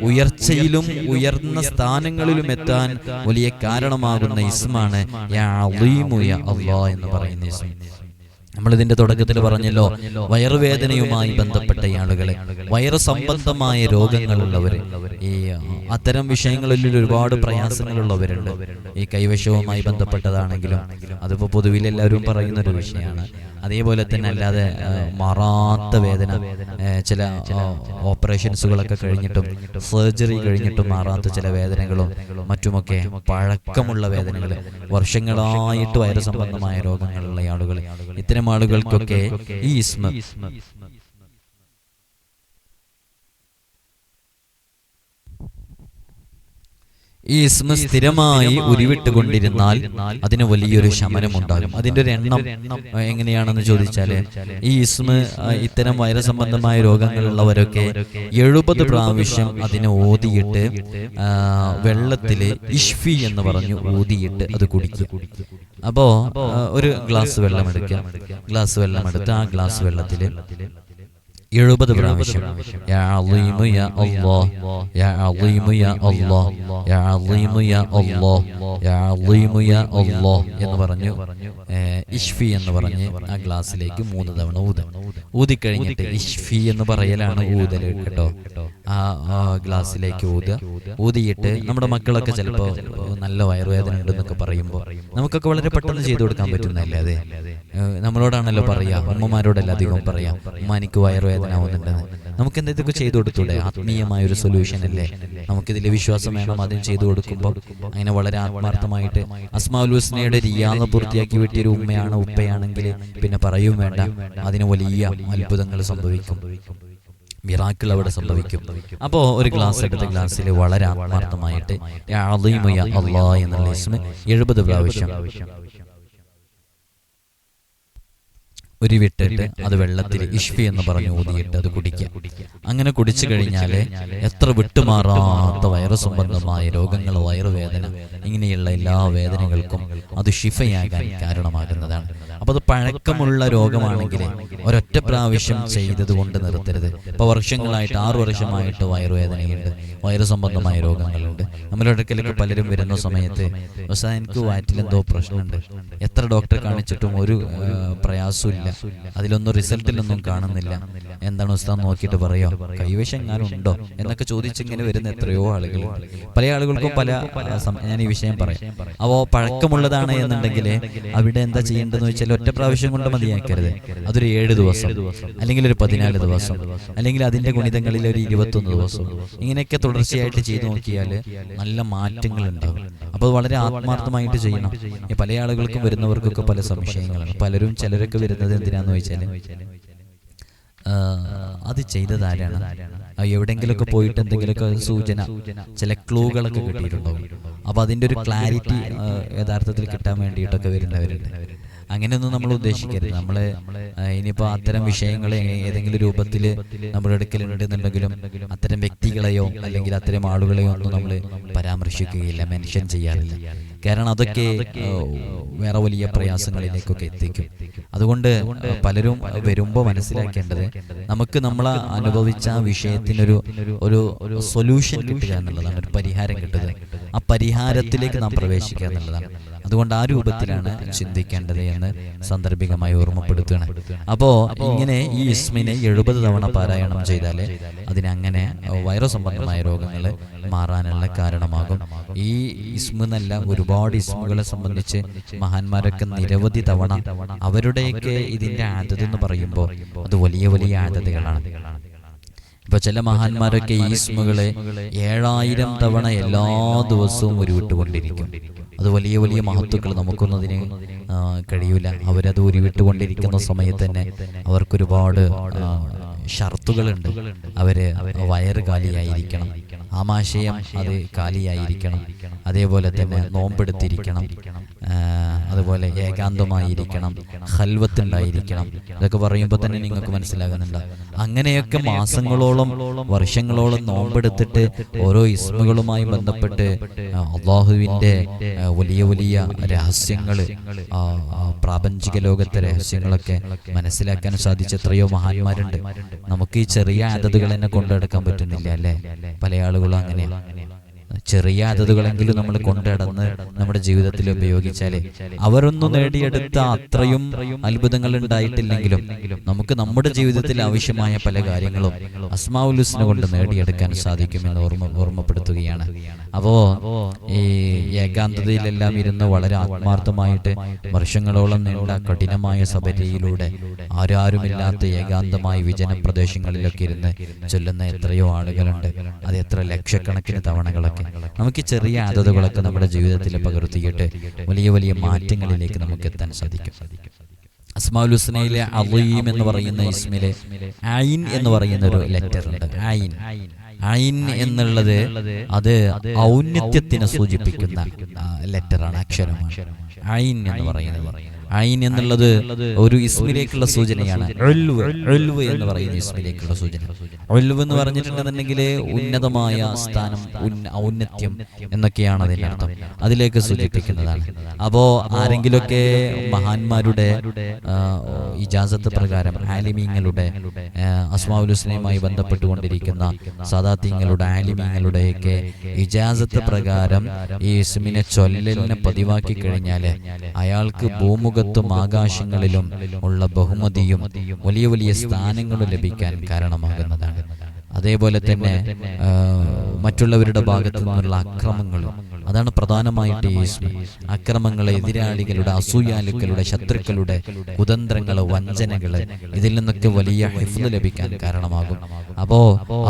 ഉയർച്ചയിലും ഉയർന്ന സ്ഥാനങ്ങളിലും എത്താൻ വലിയ കാരണമാകുന്ന ഇസ്മാണ് എന്ന് പറയുന്ന ഇസ്മ നമ്മൾ ഇതിന്റെ തുടക്കത്തിൽ പറഞ്ഞല്ലോ വയറുവേദനയുമായി ബന്ധപ്പെട്ട ആളുകളെ വയറ് സംബന്ധമായ രോഗങ്ങളുള്ളവര് ഈ അത്തരം വിഷയങ്ങളിൽ ഒരുപാട് പ്രയാസങ്ങളുള്ളവരുണ്ട്. ഈ കൈവശവുമായി ബന്ധപ്പെട്ടതാണെങ്കിലും അതിപ്പോ പൊതുവിൽ എല്ലാവരും പറയുന്ന ഒരു വിഷയമാണ്. അതേപോലെ തന്നെ അല്ലാതെ മറാത്ത വേദന ചില ഓപ്പറേഷൻസുകളൊക്കെ കഴിഞ്ഞിട്ടും സർജറി കഴിഞ്ഞിട്ടും മാറാത്ത ചില വേദനകളും മറ്റുമൊക്കെ പഴക്കമുള്ള വേദനകൾ വർഷങ്ങളായിട്ട് വയറു സംബന്ധമായ രോഗങ്ങളുള്ള ആളുകൾ ഇത്തരം ആളുകൾക്കൊക്കെ ഈ ഇസ്മ ഈ ഇസ്മ സ്ഥിരമായി ഉരുവിട്ടുകൊണ്ടിരുന്നാൽ അതിന് വലിയൊരു ശമനം ഉണ്ടാകും അതിന്റെ ഒരു എണ്ണം എങ്ങനെയാണെന്ന് ചോദിച്ചാൽ ഈ ഇസ്മ ഇത്തരം വൈറസ് സംബന്ധമായ രോഗങ്ങളുള്ളവരൊക്കെ എഴുപത് പ്രാവശ്യം അതിനെ ഓതിയിട്ട് വെള്ളത്തിൽ ഇഷ്ഫി എന്ന് പറഞ്ഞു ഊതിയിട്ട് അത് കുടിക്കും. അപ്പോ ഒരു ഗ്ലാസ് വെള്ളം എടുക്കുക. ഗ്ലാസ് വെള്ളം എടുത്ത് ആ ഗ്ലാസ് വെള്ളത്തിൽ എഴുപത് പ്രാവശ്യം. യാ യാ അല്ലാഹ് യാ യാ അല്ലാഹ് യാ യാ അല്ലാഹ് യാ യാ അല്ലാഹ് എന്ന് പറഞ്ഞു ഇഷ്ഫി എന്ന് പറഞ്ഞ് ആ ഗ്ലാസ്സിലേക്ക് മൂന്ന് തവണ ഊത. ഊതിക്കഴിഞ്ഞിട്ട് ഇഷ്ഫി എന്ന് പറയലാണ് ഊതൽ കേട്ടോ. ആ ഗ്ലാസ്സിലേക്ക് ഊതുക. ഊതിയിട്ട് നമ്മുടെ മക്കളൊക്കെ ചിലപ്പോൾ നല്ല വയറുവേദന ഉണ്ടെന്നൊക്കെ പറയുമ്പോൾ നമുക്കൊക്കെ വളരെ പെട്ടെന്ന് ചെയ്തു കൊടുക്കാൻ പറ്റുന്നതല്ലേ അതെ? നമ്മളോടാണല്ലോ പറയാ അമ്മമാരോടല്ല അധികം പറയാം ഉമ്മ എനിക്ക് വയറുവേദന ആവുന്നുണ്ടെന്ന്. നമുക്ക് എന്തെങ്കിലും ചെയ്തു കൊടുത്തൂടെ? ആത്മീയമായ ഒരു സൊല്യൂഷൻ അല്ലേ? നമുക്കിതിൽ വിശ്വാസം വേണം അതും ചെയ്തു കൊടുക്കുമ്പോൾ അങ്ങനെ വളരെ ആത്മാർത്ഥമായിട്ട് അസ്മാഉൽ ഹുസ്നയുടെ റിയാദ പൂർത്തിയാക്കി വെട്ടിയ ഒരു ഉമ്മയാണ് ഉപ്പയാണെങ്കിൽ പിന്നെ പറയും വേണ്ട അതിന് വലിയ അത്ഭുതങ്ങൾ സംഭവിക്കും. മിറാക്കിൾ അവിടെ സംഭവിക്കും. അപ്പോ ഒരു ഗ്ലാസ് എടുത്ത ഗ്ലാസ്സിൽ വളരെ ആത്മാർത്ഥമായിട്ട് അല്ലാ എന്നുള്ള ഇസ്മ എഴുപത് പ്രാവശ്യം. ഉരുവിട്ടിട്ട് അത് വെള്ളത്തിൽ ഇഷ്ഫി എന്ന് പറഞ്ഞു ഊതിയിട്ട് അത് കുടിക്കുക. അങ്ങനെ കുടിച്ചു കഴിഞ്ഞാൽ എത്ര വിട്ടുമാറാത്ത വൈറസ് സംബന്ധമായ രോഗങ്ങൾ വയറുവേദന. ഇങ്ങനെയുള്ള എല്ലാ വേദനകൾക്കും അത് ഷിഫയാകാൻ കാരണമാകുന്നതാണ്. അപ്പൊ അത് പഴക്കമുള്ള രോഗമാണെങ്കിൽ ഒരൊറ്റ പ്രാവശ്യം ചെയ്തത് കൊണ്ട് നിർത്തരുത്. ഇപ്പൊ വർഷങ്ങളായിട്ട് ആറു വർഷമായിട്ട് വയറുവേദനയുണ്ട്. വയറു സംബന്ധമായ രോഗങ്ങളുണ്ട്. നമ്മുടെ അടുക്കലേക്ക് പലരും വരുന്ന സമയത്ത് "ഉസ്താദ്, എനിക്ക് വയറ്റിൽ എന്തോ പ്രശ്നമുണ്ട്. എത്ര ഡോക്ടറെ കാണിച്ചിട്ടും ഒരു ആ, ഇല്ല അതിലൊന്നും റിസൾട്ടിലൊന്നും കാണുന്നില്ല. എന്താണ് ഉസ്താദ് നോക്കിയിട്ട് പറയോ? കൈവശം ഉണ്ടോ എന്നൊക്കെ ചോദിച്ചിങ്ങനെ വരുന്ന എത്രയോ ആളുകൾ പല ആളുകൾക്കും പല ഞാൻ ഈ വിഷയം പറയാം. അപ്പോൾ പഴക്കമുള്ളതാണ് എന്നുണ്ടെങ്കിൽ അവിടെ എന്താ ചെയ്യേണ്ടതെന്ന് വെച്ചാൽ ഒറ്റ പ്രാവശ്യം കൊണ്ട് മതിയാക്കരുത്. അതൊരു ഏഴ് ദിവസം. അല്ലെങ്കിൽ ഒരു പതിനാല് ദിവസം. അല്ലെങ്കിൽ അതിന്റെ ഗുണിതങ്ങളിൽ ഒരു ഇരുപത്തൊന്ന് ദിവസം. ഇങ്ങനെയൊക്കെ തുടർച്ചയായിട്ട് ചെയ്തു നോക്കിയാൽ നല്ല മാറ്റങ്ങൾ ഉണ്ടാകും അപ്പോൾ വളരെ ആത്മാർത്ഥമായിട്ട് ചെയ്യണം. പല ആളുകൾക്കും വരുന്നവർക്കൊക്കെ പല സംശയങ്ങളാണ്. പലരും ചിലരൊക്കെ വരുന്നത് എന്തിനാന്ന് ചോദിച്ചാൽ? അത് ചെയ്തത് ആരാണ് എവിടെങ്കിലൊക്കെ പോയിട്ട് എന്തെങ്കിലുമൊക്കെ സൂചന ചില ക്ലൂകളൊക്കെ കിട്ടിയിട്ടുണ്ടാവും. അപ്പൊ അതിന്റെ ഒരു ക്ലാരിറ്റി യഥാർത്ഥത്തിൽ കിട്ടാൻ വേണ്ടിയിട്ടൊക്കെ വരുന്നവരുണ്ട്. അങ്ങനെയൊന്നും നമ്മൾ ഉദ്ദേശിക്കരുത്. നമ്മൾ ആ, ഇനിയിപ്പോ അത്തരം വിഷയങ്ങൾ ഏതെങ്കിലും രൂപത്തിൽ നമ്മുടെ അടുക്കലുണ്ട് എന്നുണ്ടെങ്കിലും അത്തരം വ്യക്തികളെയോ അല്ലെങ്കിൽ അത്തരം ആളുകളെയോ ഒന്നും നമ്മൾ പരാമർശിക്കുകയില്ല മെൻഷൻ ചെയ്യാറില്ല. കാരണം അതൊക്കെ വേറെ വലിയ പ്രയാസങ്ങളിലേക്കൊക്കെ എത്തിക്കും. അതുകൊണ്ട് പലരും വരുമ്പോൾ മനസ്സിലാക്കേണ്ടത് നമുക്ക് നമ്മൾ അനുഭവിച്ച ആ വിഷയത്തിനൊരു ഒരു ഒരു സൊല്യൂഷൻ കിട്ടുക എന്നുള്ളതാണ് ഒരു പരിഹാരം കിട്ടുക. ആ പരിഹാരത്തിലേക്ക് നാം പ്രവേശിക്കുക എന്നുള്ളതാണ്. അതുകൊണ്ട് ആ രൂപത്തിലാണ് ചിന്തിക്കേണ്ടത് എന്ന് സാന്ദർഭികമായി ഓർമ്മപ്പെടുത്തുകയാണ്. അപ്പോ ഇങ്ങനെ ഈ ഇസ്മിനെ എഴുപത് തവണ പാരായണം ചെയ്താലേ അതിനങ്ങനെ വൈറസ് സംബന്ധമായ രോഗങ്ങൾ മാറാനുള്ള കാരണമാകും. ഈ ഇസ്മ എന്നല്ല ഒരുപാട് ഇസ്മുകളെ സംബന്ധിച്ച് മഹാന്മാരൊക്കെ നിരവധി തവണ അവരുടെയൊക്കെ ഇതിന്റെ ആദ്യത എന്ന് പറയുമ്പോൾ അത് വലിയ വലിയ ആദ്യതകളാണ് ഇപ്പൊ ചില മഹാന്മാരൊക്കെ ഈ ഇസ്മുകളെ ഏഴായിരം തവണ എല്ലാ ദിവസവും ഉരുവിട്ടുകൊണ്ടിരിക്കും. അത് വലിയ വലിയ മഹത്വക്കൾ നമുക്കൊന്നും അതിന് കഴിയൂല. അവരത് ഉരുവിട്ടുകൊണ്ടിരിക്കുന്ന സമയത്ത് തന്നെ അവർക്കൊരുപാട് ഷർത്തുകളുണ്ട്. അവർ വയറ് കാലിയായിരിക്കണം. ആമാശയം അത് കാലിയായിരിക്കണം. അതേപോലെ തന്നെ നോമ്പെടുത്തിരിക്കണം. അതുപോലെ ഏകാന്തമായിരിക്കണം ഹൽവത്തുണ്ടായിരിക്കണം. ഇതൊക്കെ പറയുമ്പോൾ തന്നെ നിങ്ങൾക്ക് മനസ്സിലാകുന്നുണ്ട്. അങ്ങനെയൊക്കെ മാസങ്ങളോളം വർഷങ്ങളോളം നോമ്പെടുത്തിട്ട് ഓരോ ഇസ്മുകളുമായി ബന്ധപ്പെട്ട് അള്ളാഹുവിന്റെ വലിയ വലിയ രഹസ്യങ്ങൾ പ്രാപഞ്ചിക ലോകത്തെ രഹസ്യങ്ങളൊക്കെ മനസ്സിലാക്കാൻ സാധിച്ച എത്രയോ മഹാന്മാരുണ്ട്. നമുക്ക് ഈ ചെറിയ അതതുകൾ തന്നെ കൊണ്ടെടുക്കാൻ പറ്റുന്നില്ല അല്ലേ? പല ആളുകളും അങ്ങനെയാണ് ചെറിയ അതതുകളെങ്കിലും നമ്മൾ കൊണ്ടടന്ന് നമ്മുടെ ജീവിതത്തിൽ ഉപയോഗിച്ചാലേ അവരൊന്നും നേടിയെടുത്ത അത്രയും അത്ഭുതങ്ങൾ ഉണ്ടായിട്ടില്ലെങ്കിലും നമുക്ക് നമ്മുടെ ജീവിതത്തിൽ ആവശ്യമായ പല കാര്യങ്ങളും അസ്മാവുലുസിനെ കൊണ്ട് നേടിയെടുക്കാൻ സാധിക്കുമെന്ന് ഓർമ്മ ഓർമ്മപ്പെടുത്തുകയാണ്. അപ്പോ ഈ ഏകാന്തതയിലെല്ലാം ഇരുന്ന് വളരെ ആത്മാർത്ഥമായിട്ട് വർഷങ്ങളോളം നീണ്ട കഠിനമായ സബരിയിലൂടെ ആരാരുമില്ലാത്ത ഏകാന്തമായ വിജന പ്രദേശങ്ങളിലൊക്കെ ഇരുന്ന് ചൊല്ലുന്ന എത്രയോ ആളുകളുണ്ട്. അത് എത്ര ലക്ഷക്കണക്കിന് തവണകളൊക്കെ നമുക്ക് ചെറിയ ആദതകളൊക്കെ നമ്മുടെ ജീവിതത്തിൽ പകർത്തിയിട്ട് വലിയ വലിയ മാറ്റങ്ങളിലേക്ക് നമുക്ക് എത്താൻ സാധിക്കും. അസ്മാഉൽ ഹുസ്നയിലെ അലീം എന്ന് പറയുന്ന ഇസ്മിലെ ഐൻ എന്ന് പറയുന്ന ഒരു ലെറ്റർ ഉണ്ട്. ഐൻ. ഐൻ. എന്നുള്ളത് അത് ഔന്നത്യത്തിനെ സൂചിപ്പിക്കുന്ന ലെറ്ററാണ് അക്ഷരമാണ്. ഐൻ എന്ന് പറയുന്നത്. ഐൻ എന്നുള്ളത് ഒരു ഇസ്മിലേക്കുള്ള സൂചനയാണ്. എന്ന് പറയുന്ന ഇസ്മിലേക്കുള്ള സൂചന. ഉൽവ് എന്ന് പറഞ്ഞിട്ടുണ്ടെന്നുണ്ടെങ്കിൽ ഉന്നതമായ സ്ഥാനം ഔന്നത്യം എന്നൊക്കെയാണ് അതിന്റെ അർത്ഥം. അതിലേക്ക് സൂചിപ്പിക്കുന്നതാണ്. അപ്പോ ആരെങ്കിലുമൊക്കെ മഹാന്മാരുടെ ഇജാസത്ത് പ്രകാരം ആലിമീങ്ങളുടെ അസ്മാവുൽ ഹുസ്നയുമായി ബന്ധപ്പെട്ടുകൊണ്ടിരിക്കുന്ന സാദാത്യങ്ങളുടെ ആലിമീങ്ങളുടെയൊക്കെ ഇജാസത്ത് പ്രകാരം ഈ ഇസ്മിനെ ചൊല്ലലിനെ പതിവാക്കി കഴിഞ്ഞാൽ അയാൾക്ക് ഭൂമുഖത്തും ആകാശങ്ങളിലും ഉള്ള ബഹുമതിയും വലിയ വലിയ സ്ഥാനങ്ങളും ലഭിക്കാൻ കാരണമാകുന്നതാണ്. അതേപോലെ തന്നെ മറ്റുള്ളവരുടെ ഭാഗത്തു നിന്നുള്ള അക്രമങ്ങളും അതാണ് പ്രധാനമായിട്ട് ഈ ഇസ്മ അക്രമങ്ങളെ എതിരാളികളുടെ അസൂയാലുക്കളുടെ ശത്രുക്കളുടെ കുതന്ത്രങ്ങൾ വഞ്ചനകൾ ഇതിൽ നിന്നൊക്കെ വലിയ ഹിഫ്ല് ലഭിക്കാൻ കാരണമാകും. അപ്പോ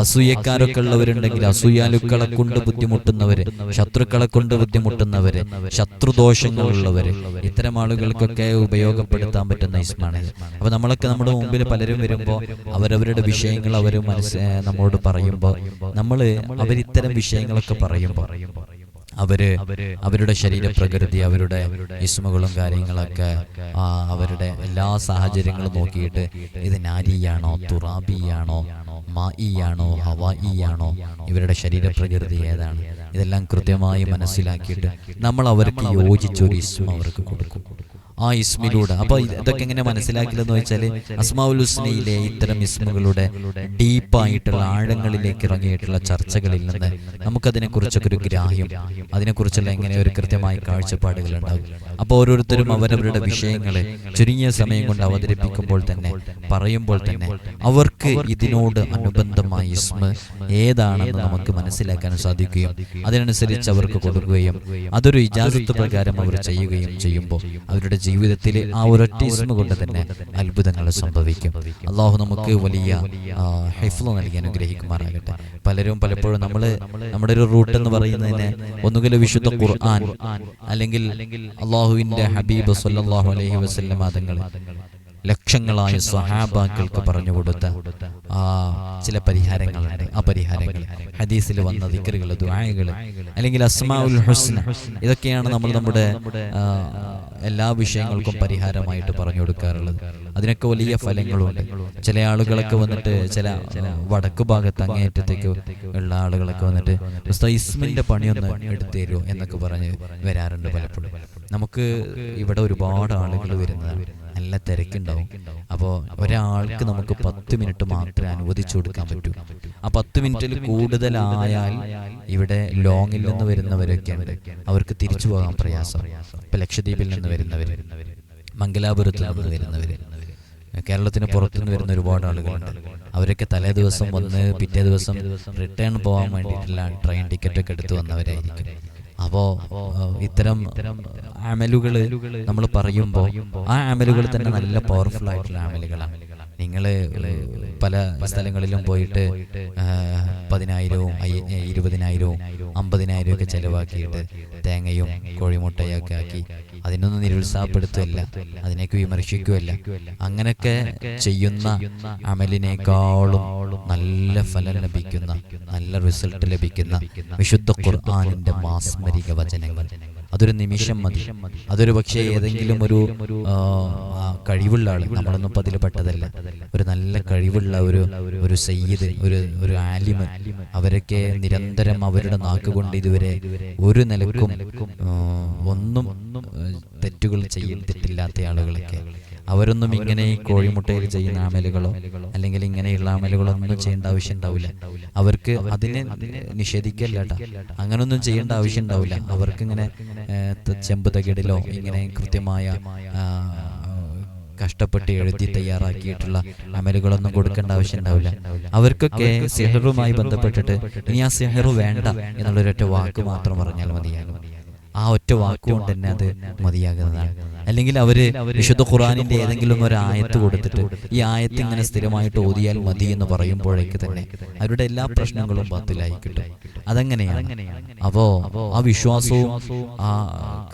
അസൂയക്കാരൊക്കെ ഉള്ളവരുണ്ടെങ്കിൽ അസൂയാലുക്കളെ കൊണ്ട് ബുദ്ധിമുട്ടുന്നവര് ശത്രുക്കളെ കൊണ്ട് ബുദ്ധിമുട്ടുന്നവര് ശത്രുദോഷങ്ങളുള്ളവര് ഇത്തരം ആളുകൾക്കൊക്കെ ഉപയോഗപ്പെടുത്താൻ പറ്റുന്ന ഇസ്മാണ്. അപ്പൊ നമ്മളൊക്കെ നമ്മുടെ മുമ്പിൽ പലരും വരുമ്പോ അവരവരുടെ വിഷയങ്ങൾ അവർ മനസ്സ് നമ്മളോട് പറയുമ്പോൾ നമ്മൾ അവരിത്തരം വിഷയങ്ങളൊക്കെ പറയുമ്പോൾ അവർ അവരുടെ ശരീരപ്രകൃതി അവരുടെ ഇസ്മുകളും കാര്യങ്ങളൊക്കെ അവരുടെ എല്ലാ സാഹചര്യങ്ങളും നോക്കിയിട്ട് ഇത് നാരിയാണോ തുറാബിയാണോ മായിയാണോ ഹവായിയാണോ ഇവരുടെ ശരീരപ്രകൃതി ഏതാണ്? ഇതെല്ലാം കൃത്യമായി മനസ്സിലാക്കിയിട്ട് നമ്മൾ അവർക്ക് യോജിച്ചൊരു ഇസ്മ അവർക്ക് കൊടുക്കും. ആ ഇസ്മിലൂടെ. അപ്പൊ ഇതൊക്കെ എങ്ങനെ മനസ്സിലാക്കില്ലെന്ന് വെച്ചാൽ അസ്മാഉൽ ഹുസ്നയിലെ ഇത്തരം ഇസ്മുകളുടെ ഡീപ്പായിട്ടുള്ള ആഴങ്ങളിലേക്ക് ഇറങ്ങിയിട്ടുള്ള ചർച്ചകളിൽ നിന്ന് നമുക്കതിനെ കുറിച്ചൊക്കെ ഒരു ഗ്രാഹ്യം. അതിനെക്കുറിച്ചുള്ള എങ്ങനെ ഒരു കൃത്യമായ കാഴ്ചപ്പാടുകൾ ഉണ്ടാകും. അപ്പോൾ ഓരോരുത്തരും അവരവരുടെ വിഷയങ്ങളെ ചുരുങ്ങിയ സമയം കൊണ്ട് അവതരിപ്പിക്കുമ്പോൾ തന്നെ പറയുമ്പോൾ തന്നെ അവർക്ക് ഇതിനോട് അനുബന്ധമായ ഇസ്മ ഏതാണെന്ന് നമുക്ക് മനസ്സിലാക്കാൻ സാധിക്കുകയും അതിനനുസരിച്ച് അവർക്ക് കൊടുക്കുകയും അതൊരു ഇജാസത്ത് പ്രകാരം അവർ ചെയ്യുകയും ചെയ്യുമ്പോൾ അവരുടെ ജീവിതത്തിൽ ആ ഒരൊറ്റ ഇസ്മ കൊണ്ട് തന്നെ അത്ഭുതങ്ങൾ സംഭവിക്കും. അള്ളാഹു നമുക്ക് വലിയ ഹൈഫ്ലോ നൽകി അനുഗ്രഹിക്കുമാറാകട്ടെ. പലരും പലപ്പോഴും നമ്മൾ നമ്മുടെ ഒരു റൂട്ട് എന്ന് പറയുന്നതിന് ഒന്നുകിൽ വിശുദ്ധ ഖുർആൻ അല്ലെങ്കിൽ അള്ളാഹുവിന്റെ ഹബീബ് സല്ലല്ലാഹു അലൈഹി വസല്ലം മതങ്ങൾ ലക്ഷങ്ങളായ സ്വഹാബാക്കൾക്ക് പറഞ്ഞു കൊടുത്ത ആ ചില പരിഹാരങ്ങളുണ്ട് ആ പരിഹാരങ്ങൾ ഹദീസിൽ വന്ന ദിക്കറുകൾ ദുആകൾ അല്ലെങ്കിൽ അസ്മാഉൽ ഹുസ്ന. ഇതൊക്കെയാണ് നമ്മൾ നമ്മുടെ എല്ലാ വിഷയങ്ങൾക്കും പരിഹാരമായിട്ട് പറഞ്ഞു കൊടുക്കാറുള്ളത്. അതിനൊക്കെ വലിയ ഫലങ്ങളുണ്ട്. ചില ആളുകളൊക്കെ വന്നിട്ട് ചില വടക്ക് ഭാഗത്ത് അങ്ങേയറ്റത്തേക്ക് ഉള്ള ആളുകളൊക്കെ വന്നിട്ട് ഇസ്മിന്റെ പണിയൊന്ന് എടുത്തു തരുമോ? എന്നൊക്കെ പറഞ്ഞ് വരാറുണ്ട് പലപ്പോഴും. നമുക്ക് ഇവിടെ ഒരുപാട് ആളുകൾ വരുന്നതാണ്. നല്ല തിരക്കുണ്ടാവും. അപ്പോൾ ഒരാൾക്ക് നമുക്ക് പത്ത് മിനിറ്റ് മാത്രമേ അനുവദിച്ചു കൊടുക്കാൻ പറ്റൂ. ആ പത്ത് മിനിറ്റിൽ കൂടുതലായാൽ ഇവിടെ ലോങ്ങിൽ നിന്ന് വരുന്നവരൊക്കെ ഉണ്ട് അവർക്ക് തിരിച്ചു പോകാൻ പ്രയാസം. ഇപ്പൊ ലക്ഷദ്വീപിൽ നിന്ന് വരുന്നവർ മംഗലാപുരത്തിൽ നിന്ന് വരുന്നവർ കേരളത്തിന് പുറത്തുനിന്ന് വരുന്ന ഒരുപാട് ആളുകളുണ്ട്. അവരൊക്കെ തലേ ദിവസം വന്ന് പിറ്റേ ദിവസം റിട്ടേൺ പോകാൻ വേണ്ടിയിട്ടുള്ള ട്രെയിൻ ടിക്കറ്റ് ഒക്കെ എടുത്തു വന്നവരായിരിക്കും. അപ്പോ ഇത്തരം അമലുകൾ നമ്മൾ പറയുമ്പോൾ ആ അമലുകൾ തന്നെ നല്ല പവർഫുൾ ആയിട്ടുള്ള അമലുകളാണ് നിങ്ങൾ പല സ്ഥലങ്ങളിലും പോയിട്ട് പതിനായിരവും ഇരുപതിനായിരവും അമ്പതിനായിരവും ഒക്കെ ചെലവാക്കിയിട്ട് തേങ്ങയും കോഴിമുട്ടയൊക്കെ ആക്കി അതിനൊന്നും നിരുത്സാഹപ്പെടുത്തുകയല്ല. അതിനേക്ക് വിമർശിക്കുകയല്ല. അങ്ങനെയൊക്കെ ചെയ്യുന്ന അമലിനേക്കാളും നല്ല ഫലം ലഭിക്കുന്ന നല്ല റിസൾട്ട് ലഭിക്കുന്ന വിശുദ്ധ ഖുർആാനിന്റെ മാസ്മരിക വചനങ്ങൾ. അതൊരു നിമിഷം മതി. അതൊരു പക്ഷേ ഏതെങ്കിലും ഒരു കഴിവുള്ള ആൾ നമ്മളൊന്നും അതിൽ പെട്ടതല്ല ഒരു നല്ല കഴിവുള്ള ഒരു ഒരു സയ്യിദ് ഒരു ഒരു ആലിമ് അവരൊക്കെ നിരന്തരം അവരുടെ നാക്കുകൊണ്ട് ഇതുവരെ ഒരു നിലക്കും ഒന്നും തെറ്റുകൾ ചെയ്തിട്ടില്ലാത്ത ആളുകളൊക്കെ അവരൊന്നും ഇങ്ങനെ ഈ കോഴിമുട്ടയിൽ ചെയ്യുന്ന അമലുകളോ അല്ലെങ്കിൽ ഇങ്ങനെയുള്ള അമലുകളോ ഒന്നും ചെയ്യേണ്ട ആവശ്യം ഉണ്ടാവില്ല അവർക്ക് അതിനെ നിഷേധിക്കല്ല അങ്ങനൊന്നും ചെയ്യേണ്ട ആവശ്യം ഉണ്ടാവില്ല അവർക്ക് ഇങ്ങനെ ചെമ്പ് തകിടിലോ ഇങ്ങനെ കൃത്യമായ കഷ്ടപ്പെട്ട് എഴുതി തയ്യാറാക്കിയിട്ടുള്ള അമലുകളൊന്നും കൊടുക്കേണ്ട ആവശ്യം ഉണ്ടാവില്ല അവർക്കൊക്കെ സിഹറുമായി ബന്ധപ്പെട്ടിട്ട് ഇനി ആ സിഹറു വേണ്ട എന്നുള്ളൊരൊറ്റ വാക്ക് മാത്രം പറഞ്ഞാൽ മതിയാകും. ആ ഒറ്റ വാക്കുകൊണ്ട് തന്നെ അത് മതിയാകുന്നതാണ്. അല്ലെങ്കിൽ അവർ വിശുദ്ധ ഖുറാനിന്റെ ഏതെങ്കിലും ഒരു ആയത്ത് കൊടുത്തിട്ട് ഈ ആയത്ത് ഇങ്ങനെ സ്ഥിരമായിട്ട് ഓതിയാൽ മതി എന്ന് പറയുമ്പോഴേക്ക് തന്നെ അവരുടെ എല്ലാ പ്രശ്നങ്ങളും ബാത്തിലായി കിട്ടും അതങ്ങനെയാണ്? അപ്പോ ആ വിശ്വാസവും ആ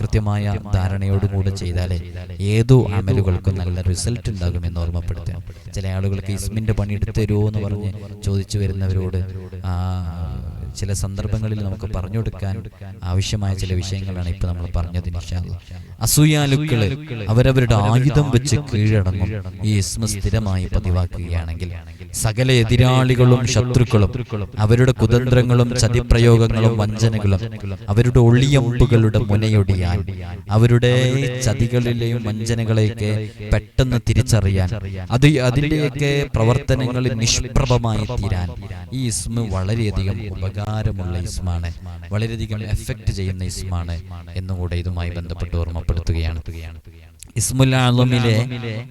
കൃത്യമായ ധാരണയോടും കൂടെ ചെയ്താലേ ഏതു അമലുകൾക്കും നല്ല റിസൾട്ട് ഉണ്ടാകുമെന്ന് ഓർമ്മപ്പെടുത്തുക. ചില ആളുകൾക്ക് ഇസ്മിന്റെ പണി എടുത്തു തരുമോ എന്ന് പറഞ്ഞ് ചോദിച്ചു വരുന്നവരോട് ആ ചില സന്ദർഭങ്ങളിൽ നമുക്ക് പറഞ്ഞു കൊടുക്കാൻ ആവശ്യമായ ചില വിഷയങ്ങളാണ് ഇപ്പൊ നമ്മൾ പറഞ്ഞത് അസൂയാലുക്കൾ അവരവരുടെ ആയുധം വെച്ച് കീഴടങ്ങും. ഈ ഇസ്മ സ്ഥിരമായി പതിവാക്കുകയാണെങ്കിൽ സകല എതിരാളികളും ശത്രുക്കളും അവരുടെ കുതന്ത്രങ്ങളും ചതിപ്രയോഗങ്ങളും വഞ്ചനകളും അവരുടെ ഒളിയമ്പുകളുടെ മുനയൊടിയാൻ അവരുടെ ചതികളിലെയും വഞ്ചനകളെയൊക്കെ പെട്ടെന്ന് തിരിച്ചറിയാൻ അത് അതിന്റെയൊക്കെ പ്രവർത്തനങ്ങൾ നിഷ്പ്രഭമായി തീരാൻ ഈ ഇസ്മ വളരെയധികം ഉപകാരമുള്ള ഇസ്മാണ് വളരെയധികം എഫക്റ്റ് ചെയ്യുന്ന ഇസ്മാണ് എന്നുകൂടെ ഇതുമായി ബന്ധപ്പെട്ട് ഓർമ്മപ്പെടുത്തുകയാണ്. ഇസ്മുൽ ആലമിലെ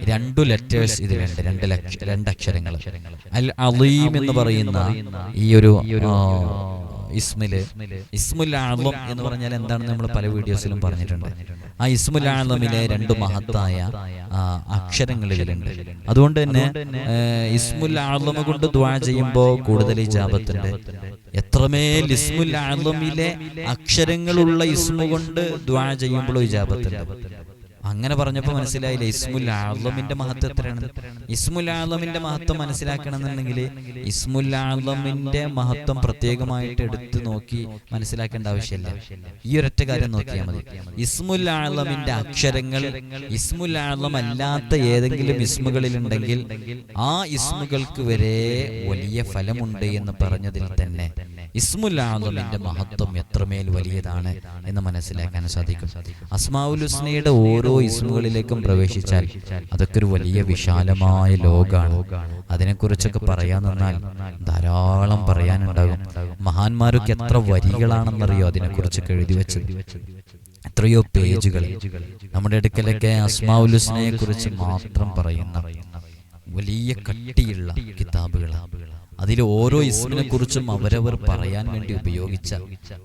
രണ്ടു ലെറ്റേഴ്സ് ഇതിലുണ്ട് രണ്ട് രണ്ട് അക്ഷരങ്ങൾ. അൽ അലീം എന്ന് പറയുന്ന ഈ ഒരു ഇസ്മിൽ. ഇസ്മുൽ ആലം എന്ന് പറഞ്ഞാൽ എന്താണ് നമ്മൾ പല വീഡിയോസിലും പറഞ്ഞിട്ടുണ്ട്. ആ ഇസ്മുൽ ആലമിലെ രണ്ട് മഹത്തായ അക്ഷരങ്ങൾ ഇതിലുണ്ട് അതുകൊണ്ട് തന്നെ ഇസ്മുൽ ആലം കൊണ്ട് ദ്വാ ചെയ്യുമ്പോൾ കൂടുതൽ ഇജാബത്തുണ്ട്. എത്രമേൽ ഇസ്മുൽ ആലമിലെ അക്ഷരങ്ങളുള്ള ഇസ്മു കൊണ്ട് ദ്വാ ചെയ്യുമ്പോൾ ഇജാബത്തുണ്ട്. അങ്ങനെ പറഞ്ഞപ്പോൾ മനസ്സിലായില്ല ഇസ്മുൽ ആലമിന്റെ മഹത്വം എത്രയാണ്? ഇസ്മുൽ ആലമിന്റെ മഹത്വം മനസ്സിലാക്കണമെന്നുണ്ടെങ്കിൽ ഇസ്മുൽ ആലമിന്റെ മഹത്വം പ്രത്യേകമായിട്ട് എടുത്തു നോക്കി മനസ്സിലാക്കേണ്ട ആവശ്യമില്ല. ഈ ഒരൊറ്റ കാര്യം നോക്കിയാൽ മതി. ഇസ്മുൽ ആലമിന്റെ അക്ഷരങ്ങൾ ഇസ്മുൽ ആലം അല്ലാത്ത ഏതെങ്കിലും ഇസ്മുകളിൽ ഉണ്ടെങ്കിൽ ആ ഇസ്മുകൾക്ക് വരെ വലിയ ഫലമുണ്ട് എന്ന് പറഞ്ഞതിൽ തന്നെ ഇസ്മുൽ ആലമിന്റെ മഹത്വം എത്രമേൽ വലിയതാണ് എന്ന് മനസ്സിലാക്കാൻ സാധിക്കും. അസ്മാഉൽ ഹുസ്നയുടെ ഓരോ ഇസ്മുകളിലേക്കും പ്രവേശിച്ചാൽ അതൊക്കെ ഒരു വലിയ വിശാലമായ ലോകാണ്. അതിനെക്കുറിച്ചൊക്കെ പറയാൻ നിന്നാൽ ധാരാളം പറയാനുണ്ടാകും. മഹാന്മാരൊക്കെ എത്ര വരികളാണെന്നറിയോ അതിനെക്കുറിച്ചൊക്കെ എഴുതി വെച്ചത്? എത്രയോ പേജുകൾ. നമ്മുടെ അടുക്കലൊക്കെ അസ്മാവുലുസിനെ കുറിച്ച് മാത്രം പറയുന്ന വലിയ കട്ടിയുള്ള കിതാബുകളാണ് അതിൽ ഓരോ ഇസ്മിനെ കുറിച്ചും അവരവർ പറയാൻ വേണ്ടി ഉപയോഗിച്ച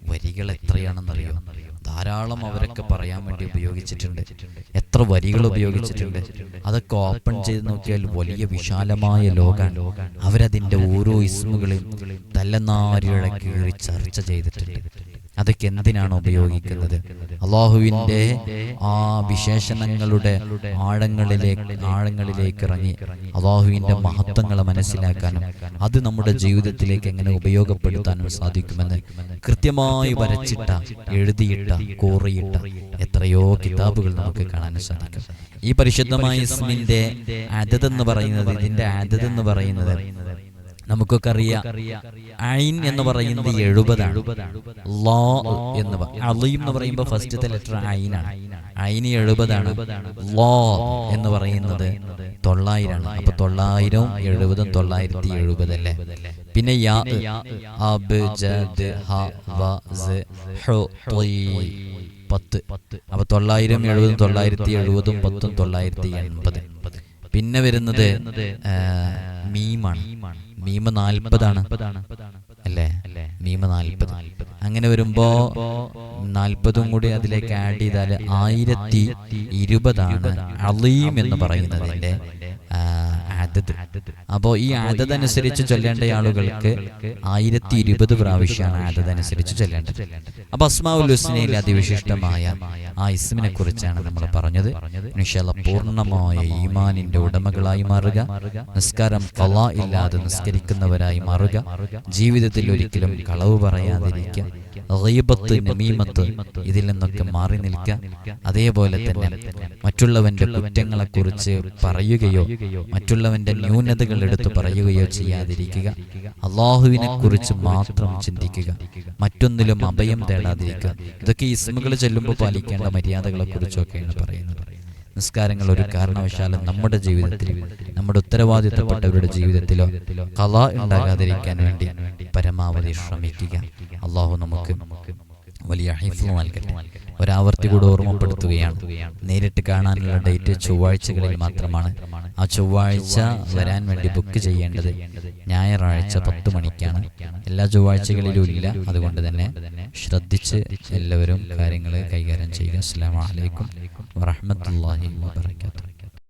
വരികൾ എത്രയാണെന്നറിയോ? ധാരാളം അവരൊക്കെ പറയാൻ വേണ്ടി ഉപയോഗിച്ചിട്ടുണ്ട്. എത്ര വരികൾ ഉപയോഗിച്ചിട്ടുണ്ട്. അതൊക്കെ ഓപ്പൺ ചെയ്ത് നോക്കിയാൽ വലിയ വിശാലമായ ലോകാണ്. അവരതിന്റെ ഓരോ ഇസ്മുകളെയും തലനാരിഴ കീറി ചർച്ച ചെയ്തിട്ടുണ്ട്. അതൊക്കെ എന്തിനാണ് ഉപയോഗിക്കുന്നത്? അള്ളാഹുവിന്റെ ആ വിശേഷണങ്ങളുടെ ആഴങ്ങളിലേക്ക് ആഴങ്ങളിലേക്ക് ഇറങ്ങി അള്ളാഹുവിന്റെ മഹത്വങ്ങളെ മനസ്സിലാക്കാനും അത് നമ്മുടെ ജീവിതത്തിലേക്ക് എങ്ങനെ ഉപയോഗപ്പെടുത്താനും സാധിക്കുമെന്ന് കൃത്യമായി വരച്ചിട്ട എഴുതിയിട്ട കോറിയിട്ട എത്രയോ കിതാബുകൾ നമുക്ക് കാണാൻ സാധിക്കും. ഈ പരിശുദ്ധമായ ഇസ്മിന്റെ അതതെന്ന് പറയുന്നത് ഇതിന്റെ അതതെന്ന് പറയുന്നത് നമുക്കൊക്കെ അറിയാം. ഐൻ എന്ന് പറയുന്നത് എഴുപതാണ്. ലോ എന്ന് അലീം എന്ന് പറയുമ്പോൾ ഫസ്റ്റത്തെ ലെറ്റർ ഐനാണ് ഐന് എഴുപതാണ്. ലോ എന്ന് പറയുന്നത് തൊള്ളായിരമാണ് അപ്പൊ തൊള്ളായിരവും എഴുപതും തൊള്ളായിരത്തി എഴുപത് അല്ലേ പിന്നെ യാ അബ് ജദ് ഹ വ സ് ഹു ത്വീ പത്ത്. അപ്പൊ തൊള്ളായിരം എഴുപതും തൊള്ളായിരത്തി എഴുപതും പത്തും തൊള്ളായിരത്തി എൺപത്. പിന്നെ വരുന്നത് മീമാണ്. മീമ നാൽപ്പതാണ്. അല്ലേ? മീമ നാൽപ്പത്. അങ്ങനെ വരുമ്പോ നാൽപ്പതും കൂടി അതിലേക്ക് ആഡ് ചെയ്താൽ ആയിരത്തി ഇരുപതാണ്. അളീം എന്ന് പറയുന്നതിന്റെ ആദത് അപ്പോൾ ഈ ആദത് അനുസരിച്ച് ചൊല്ലേണ്ട ആളുകൾക്ക് ആയിരത്തി ഇരുപത് പ്രാവശ്യമാണ് ആദത് അനുസരിച്ച് ചൊല്ലേണ്ടത്. അപ്പൊ അസ്മാഉൽ ഹുസ്നയിൽ അതിവിശിഷ്ടമായ ആ ഇസ്മിനെ കുറിച്ചാണ് നമ്മൾ പറഞ്ഞത്. പൂർണമായ ഈമാനിന്റെ ഉടമകളായി മാറുക. നിസ്കാരം കലാ ഇല്ലാതെ നിസ്കരിക്കുന്നവരായി മാറുക. ജീവിതത്തിൽ ഒരിക്കലും കളവ് പറയാതിരിക്കുക. ഗീബത്ത് നമീമത്ത് ഇതിൽ നിന്നൊക്കെ മാറി നിൽക്കുക. അതേപോലെ തന്നെ മറ്റുള്ളവന്റെ കുറ്റങ്ങളെക്കുറിച്ച് പറയുകയോ മറ്റുള്ളവന്റെ ന്യൂനതകൾ എടുത്തു പറയുകയോ ചെയ്യാതിരിക്കുക. അള്ളാഹുവിനെ കുറിച്ച് മാത്രം ചിന്തിക്കുക. മറ്റൊന്നിലും അഭയം തേടാതിരിക്കുക. ഇതൊക്കെ ഇസ്മുകൾ ചെല്ലുമ്പോൾ പാലിക്കേണ്ട മര്യാദകളെ കുറിച്ചൊക്കെയാണ് പറയുന്നത്. നിസ്കാരങ്ങൾ ഒരു കാരണവശാലും നമ്മുടെ ജീവിതത്തിൽ നമ്മുടെ ഉത്തരവാദിത്തപ്പെട്ടവരുടെ ജീവിതത്തിലോ കല ഉണ്ടാകാതിരിക്കാൻ വേണ്ടി പരമാവധി ശ്രമിക്കുക. അള്ളാഹു നമുക്ക് വലിയ നൽകട്ടെ. ഒരാവർത്തി കൂടെ ഓർമ്മപ്പെടുത്തുകയാണ്. നേരിട്ട് കാണാനുള്ള ഡേറ്റ് ചൊവ്വാഴ്ചകളിൽ മാത്രമാണ് ആ ചൊവ്വാഴ്ച വരാൻ വേണ്ടി ബുക്ക് ചെയ്യേണ്ടത്. ഞായറാഴ്ച പത്ത് മണിക്കാണ്. എല്ലാ ചൊവ്വാഴ്ചകളിലും ഇല്ല. അതുകൊണ്ട് തന്നെ ശ്രദ്ധിച്ച് എല്ലാവരും കാര്യങ്ങൾ കൈകാര്യം ചെയ്യുക. അസ്സാം വലൈക്കും വറഹമത്തല്ലാഹി വാബർക്കാത്തു